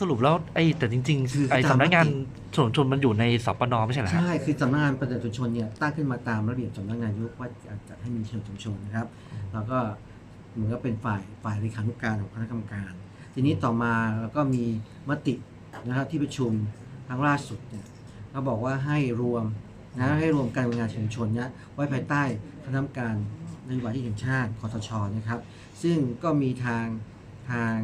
สรุปแล้วไอ้แต่จริงคือๆไอ้ตามสำนักงานมติถนนชนมันอยู่ในสปนไม่ใช่เหรอฮะ ใช่ คือสำนักงานประชาชนเนี่ยตั้งขึ้นมาตามระเบียบสำนักงานนายกว่าจะจัดให้มีเชิงชุมชนนะครับ แล้วก็เหมือนกับเป็นฝ่ายฝ่ายเลขานุการของคณะกรรมการ ทีนี้ต่อมาแล้วก็มีมตินะครับที่ประชุมครั้งล่าสุดเนี่ยเขาบอกว่าให้รวมนะให้รวมการทำงานชุมชนเนี่ยไว้ภายใต้คณะกรรมการนโยบายที่แห่งชาติคอสชนะครับ ซึ่งก็มีทาง ทาง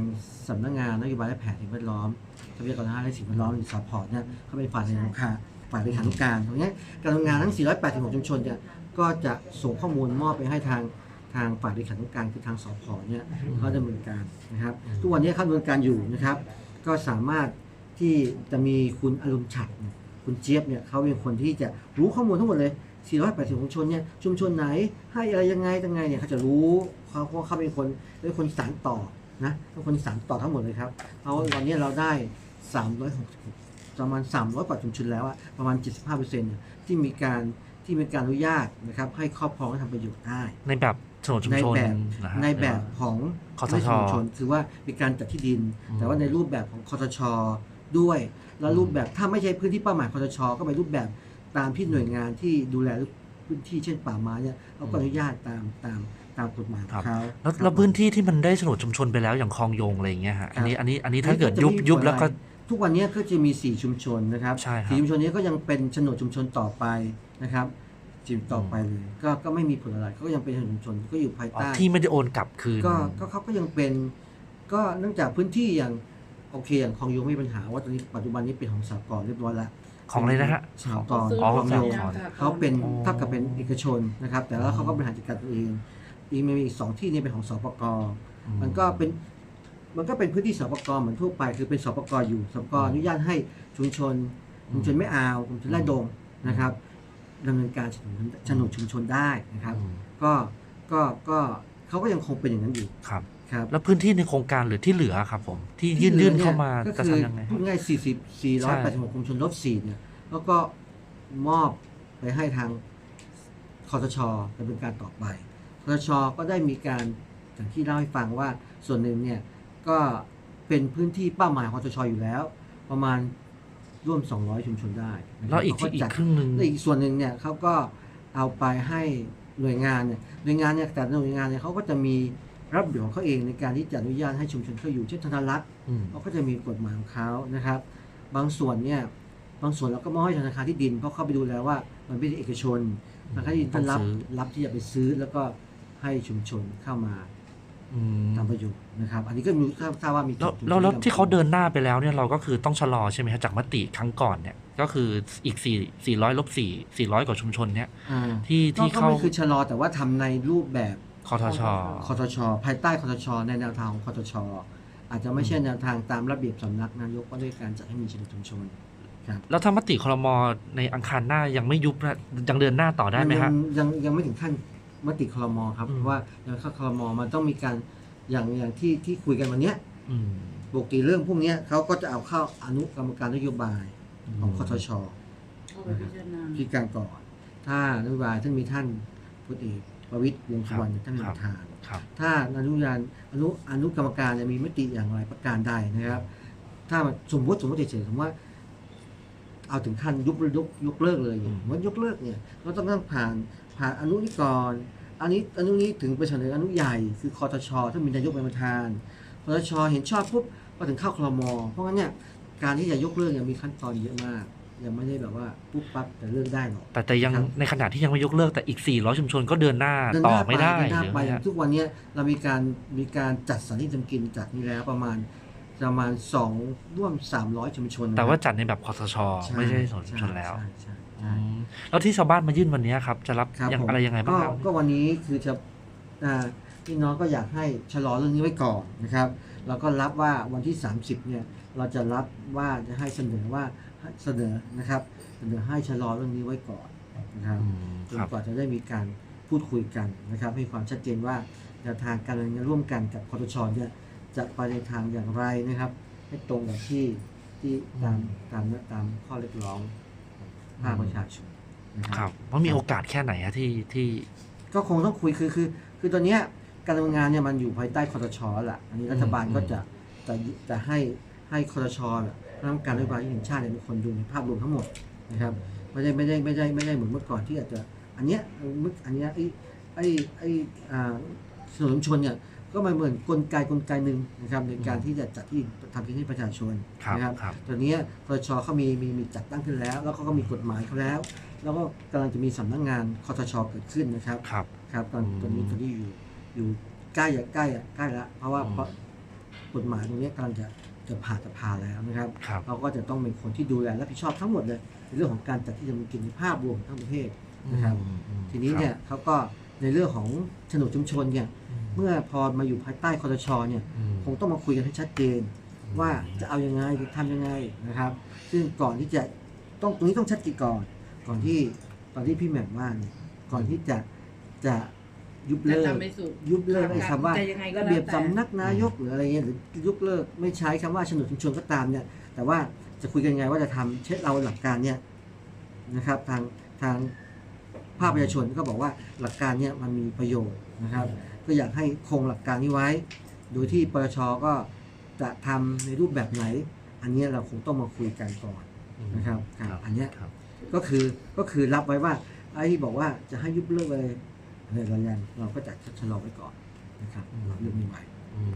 สำนักงานนโยบายและแผนสิ่งแวดล้อมทรัพยากรธรรมชาติและสิ่งแวดล้อมหรือสพเนี่ยเขาเป็นฝ่ายในของคาฝ่ายเลขานุการตรงเนี้ยการทำงานทั้ง 486 ชุมชนเนี่ยก็จะส่งข้อมูลมอบไปให้ทางทางฝ่ายเลขานุการคือทางสพเนี่ยเขาดำเนินการนะครับ ทุกวันนี้เขาดำเนินการอยู่นะครับ ก็สามารถที่จะมีคุณอรุณฉัดเนี่ยคุณเจี๊ยบเนี่ยเขาเป็นคนที่จะรู้ข้อมูลทั้งหมดเลย 480ชุมชนเนี่ยชุมชนไหนให้อะไรยังไงยังไงเนี่ยเขาจะรู้เขาเพราะเขาเป็นคนเป็นคนสานต่อ นะเป็นคนสานต่อทั้งหมดเลยครับเพราะวันนี้เราได้366ประมาณ300กว่าชุมชนแล้วอะประมาณ75%เนี่ยที่มีการที่มีการอนุญาตนะครับ ให้ครอบครองและทำประโยชน์ได้ในแบบถนนชุมในชนแบบนะฮะ ในแบบของคสช ไม่ชุมชนคือว่ามีการจัดที่ดินอืมแต่ว่าในรูปแบบของคอสชด้วย แล้วรูปแบบถ้าไม่ใช่พื้นที่เป้าหมายคอสชก็เป็นรูปแบบตามที่หน่วยงานที่ดูแลพื้นที่เช่นป่าไม้เนี่ยเขาก็อนุญาตตามตาม ตามกฎหมายของเขาแล้วครับแล้วพื้นที่ที่มันได้โฉนดชุมชนไปแล้วอย่างคลองโยงอะไรอย่างเงี้ยฮะอันนี้ครับอันนี้อันนี้ถ้าเกิดยุบจะไม่มียุบผลแล้วก็อะไรทุกวันนี้ก็จะมี 4 ชุมชนนะครับใช่ครับสี่ชุมชนนี้ก็ยังเป็นโฉนดชุมชนต่อไปนะครับจิมต่อไปเลยก็ก็ไม่มีผลอะไรเขาก็ยังเป็นโฉนดชุมชนก็อยู่ภายอ๋อใต้ที่ไม่ได้โอนกลับคืนก็ก็เขาก็ยังเป็น ก็เนื่องจากพื้นที่อย่างโอเคอย่างคลองโยงไม่มีปัญหาว่าตอนนี้ปัจจุบันนี้เป็นของสากลเรียบร้อยแล้วของอะไรนะฮะสากลอ๋อคลองโยงสหกรณ์เขาเป็นอ๋อเท่ากับเป็นเอกชนนะครับ แต่แล้วเขาก็บริหารจัดการตัวเอง อีกมีอีกสองที่นี่เป็นของสปกมันก็เป็นมันก็เป็นพื้นที่สปกเหมือนทั่วไป คือเป็นสปกอยู่สปกอนุญาตให้ชุมชนชุมชนไม่อาวชุมชนไร่ดงนะครับดำเนินการโฉนดชุมชนได้นะครับอืมก็ก็ก็เขาก็ยังคงเป็นอย่างนั้นอยู่ครับครับ แล้วพื้นที่ในโครงการหรือที่เหลือครับผม ที่ยื่นที่หลืยื่อนเข้ามาก็จะคือทำยังไงพูดง่าย40 486ชุมชนลบ4เนี่ยแล้วก็มอบไปให้ทางคอสชดำเนินการต่อไป คอสชก็ได้มีการอย่างที่เล่าให้ฟังว่าส่วนหนึ่งเนี่ยก็เป็นพื้นที่เป้าหมายของคอสชอยู่แล้ว ประมาณร่วม 200 ชุมชนได้นะครับแล้วอีกเขาที่อีจักดครึ่งหนึ่งแล้วอีกส่วนหนึ่งเนี่ยเขาก็เอาไปให้หน่วยงานเนี่ยหน่วยงานเนี่ยแต่ละหน่วยงานเนี่ยเขาก็จะมีระเบียบของเขาเองในการที่จะอนุญาตให้ชุมชนเขาอยู่เช่นธนารักษ์อืมเขาก็จะมีกฎหมายของเขานะครับ บางส่วนเนี่ยบางส่วนเราก็มอบให้ธนาคารที่ดินเพราะเขาไปดูแล้วว่ามันเป็นเอกชนธนาคารที่ดินก็รับต้องซื้อรับที่จะไปซื้อแล้วก็ ให้ชุมชนเข้ามาอืมทำประโยชน์นะครับ อันนี้ก็มีทราบทราบว่ามีแล้วชุมชนแล้วแล้วทำที่เขาเดินหน้าไปแล้วเนี่ยเราก็คือต้องชะลอใช่ไหมฮะจากมติครั้งก่อนเนี่ยก็คืออีกสี่สี่ร้อยลบสี่สี่ร้อยกว่าชุมชนเนี่ยอ่าที่ก็ที่ก็เข้าไม่คือชะลอแต่ว่าทำในรูปแบบ คอทช คอทชภายใต้คอทชในแนวทางของคอทชอาจจะไม่ใช่แนวทางตามระเบียบสำนักนายกว่าด้วยการจัดให้มีชุมชนครับแล้วถ้ามติครมในอังคารหน้ายังไม่ยุบนะยังเดินหน้าต่อได้ไหมฮะนยังยังไม่ถึงขั้น มติคลมครับ อืมเพราะว่ายังเข้าคลมมันต้องมีการอย่างอย่างที่ที่คุยกันวันเนี้ยอืมปกติเรื่องพวกเนี้ยเขาก็จะเอาเข้าอนุกรรมการนโยบายของคอทช เข้าไปพิจารณาพิการก่อน ถ้านโยบายท่านมีท่านพลเอกประวิตรวงษ์สุวรรณท่านเป็นประธาน ครับ ถ้าอนุญาตอนุอนุกรรมการเนี่ยมีมติอย่างไรประการใดนะครับ ถ้าสมมติสมมติเฉยๆสมมติว่า เอาถึงขั้นยุบยกยกเลิกเลยเนี่ยอืม ว่ายกเลิกเนี่ยเราต้องต้องผ่านผ่านอนุนี้ก่อน อันนี้อนุนี้ถึงไปเสนออนุใหญ่คือคอทชถ้ามีนายกเป็นประธานคอทชเห็นชอบปุ๊บก็ถึงเข้าคลมเพราะงั้นเนี่ยการที่จะยกเลิกเนี่ยมีขั้นตอนเยอะมาก ยังไม่ได้แบบว่าปุ๊บปั๊บแต่เลิกได้หรอกแต่แต่ยังครับในขณะที่ยังไม่ยกเลิกแต่อีก 400 ชุมชนก็เดินหน้าเดินต่หอน้าไม่ได้เดินหน้าหรือไปไงฮะทุกวันเนี้ยเรามีการมีการจัดสรรที่ทำกินจากนี้แล้วประมาณประมาณสองร่วม 300 ชุมชน แต่ว่าจัดในแบบคอสชใช่ไม่ใช่ถนนชุมชนแล้วใช่ใช่ อืใช่มแล้วที่ชาวบ้านมายื่นวันนี้ครับ จะรับครับยังผมอะไรยังไงบ้างก็ครับ ก็วันนี้คือจะอ่าพี่น้องก็อยากให้ชะลอเรื่องนี้ไว้ก่อนนะครับเราก็รับว่าวันที่ 30เนี่ยเราจะรับว่าจะให้เสนอว่าให้เสนอนะครับ เสนอให้ชะลอเรื่องนี้ไว้ก่อนนะครับ อืมจนครับ กว่าจะได้มีการพูดคุยกันนะครับ ให้ความชัดเจนว่าแนวทางการดำเนินงานร่วมกันกับคอตชเนี่ยจะไปในทางอย่างไรนะครับ ให้ตรงกับที่ที่ตามตามตามข้อเรียกร้องของ ภาคประชาชนนะคครัรับบเพราะมีโอกาสแค่ไหนฮะที่ที่ก็คงต้องคุยคือคือคือตอนเนี้ยการดำเนินงานเนี่ยมันอยู่ภายใต้คอตชแหละอันนี้รัฐบาลอืมก็จะจะจะให้ให้คอรชเนี่ยคณะกรรมการนโยบายแห่งชาติเนี่ยเป็นคนดูในภาพรวมทั้งหมดนะครับไม่ได้ไม่ได้ไม่ได้ไม่ได้เหมือนเมื่อก่อนที่อาจจะอันเนี้ยเมื่ออันเนี้ยไอ้ไอ้ไอ้อ่าถนนชนเนี่ย ก็มาเหมือนกลไกกลไกหนึ่งนะครับในการที่จะจัดที่ทำที่ให้ประชาชนครับนะครับครับ ตอนนี้คอรชเขามีมีมีจัดตั้งขึ้นแล้ว แล้วเขาก็มีกฎหมายเขาแล้ว แล้วก็กำลังจะมีสำนักงานคอทชเกิดขึ้นนะครับครับ ครับตอนอืมตอนนี้ตอนนี้อยู่อยู่ใกล้อะใกล้อะใกล้ละเพราะว่าอืม เพราะกฎหมายตรงนี้กำลังจะจะผ่านสภาแล้วนะครับ ครับ เราก็จะต้องเป็นคนที่ดูแลรับผิดชอบทั้งหมดเลยในเรื่องของการจัดที่จะมีกินในภาพรวมทั้งประเทศนะครับอืมอืมทีนี้เนี่ยเขาก็ในเรื่องของโฉนดชุมชนเนี่ยอืม เมื่อพอมาอยู่ภายใต้คอทชเนี่ยอืมคงต้องมาคุยกันให้ชัดเจน ว่าจะเอายังไงจะทำยังไงนะครับ ซึ่งก่อนที่จะต้องตรงนี้ต้องชัดเจนก่อน ก่อนที่ก่อนที่พี่แหม่มว่าเนี่ยก่อนที่จะจะยุบจะเลิกทำไม่สุดยุบเลิกไอ้คำว่าจะยังไงก็ระแล้วเบียบแต่สำนักนายกหรืออะไรเงี้ยหรือยุบเลิกไม่ใช้คำว่าโฉนดชุมชนก็ตามเนี่ย แต่ว่าจะคุยกันยังไงว่าจะทำเช่นเราหลักการเนี่ยนะครับทางทางภาคประชาชนก็บอกว่าหลักการเนี่ยมันมีประโยชน์นะครับ ก็อยากให้คงหลักการนี้ไว้ โดยที่ปตชก็จะทำในรูปแบบไหน อันเนี้ยเราคงต้องมาคุยกันก่อนนะครับครับอันเนี้ยครับก็คือก็คือรับไว้ว่าไอ้ที่บอกว่าจะให้ยุบเลิกเลยอะไรเรายังเราก็จะชะลอไว้ก่อนนะครับอืมเราเรื่องนี้ไว้อืม